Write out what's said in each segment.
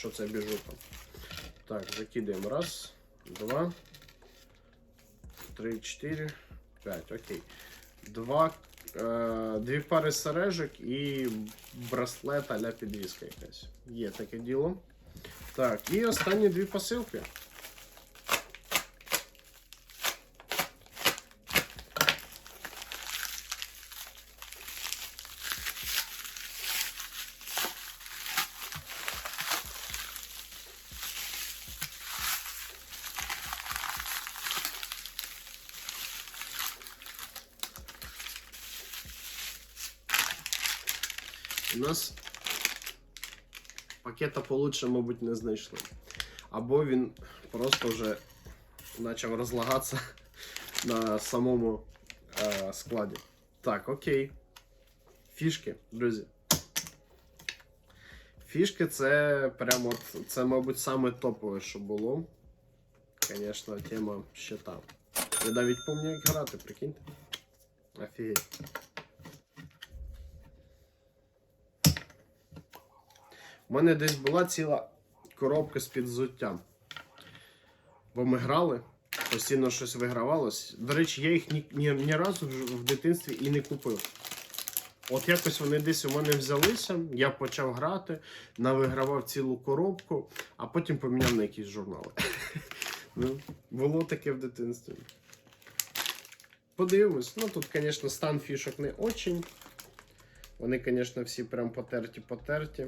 що це біжуха. Так, закидаємо. Раз, два, три, чотири, п'ять. Окей. Два, е, дві пари сережок і браслет а-ля підвіска якась. Є таке діло. Так, і останні дві посилки. У нас пакета получше, мабуть, не знайшли. Або він просто вже почав розлагатися на самому е, складі. Так, окей. Фішки, друзі. Фішки це прямо, це, мабуть, саме топове, що було. Звісно, тема ще та. Я навіть пам'ятаю, як грати, прикиньте. Офігеть. У мене десь була ціла коробка з-під взуттям. Бо ми грали, постійно щось вигравалось. До речі, я їх ні, ні, ні разу в дитинстві і не купив. От якось вони десь у мене взялися, я почав грати, навигравав цілу коробку, а потім поміняв на якісь журнали. Ну, було таке в дитинстві. Подивимось. Ну тут, звісно, стан фішок не очень. Вони, звісно, всі прям потерті-потерті.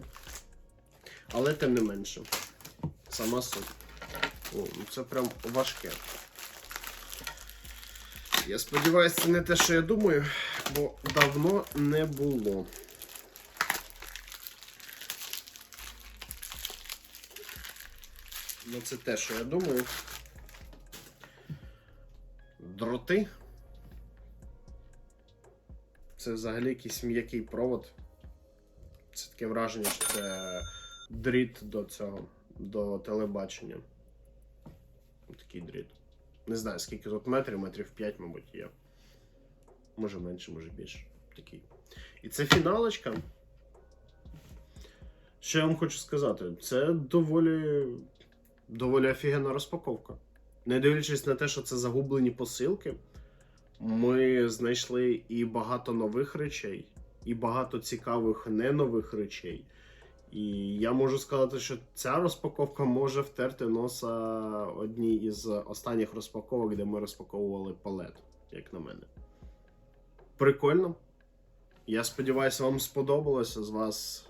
Але тим не менше. Сама суть. О, ну це прям важке. Я сподіваюся, це не те, що я думаю, бо давно не було. Ну, це те, що я думаю. Дроти. Це взагалі якийсь м'який провод. Це таке враження, що це дріт до цього, до телебачення. Такий дріт. Не знаю, скільки тут метрів, метрів 5, мабуть, є. Може менше, може більше. Такий. І це фіналочка. Що я вам хочу сказати? Це доволі, доволі офігенна розпаковка. Не дивлячись на те, що це загублені посилки, ми знайшли і багато нових речей, і багато цікавих не нових речей. І я можу сказати, що ця розпаковка може втерти носа одній із останніх розпаковок, де ми розпаковували палет, як на мене. Прикольно. Я сподіваюся, вам сподобалося. З вас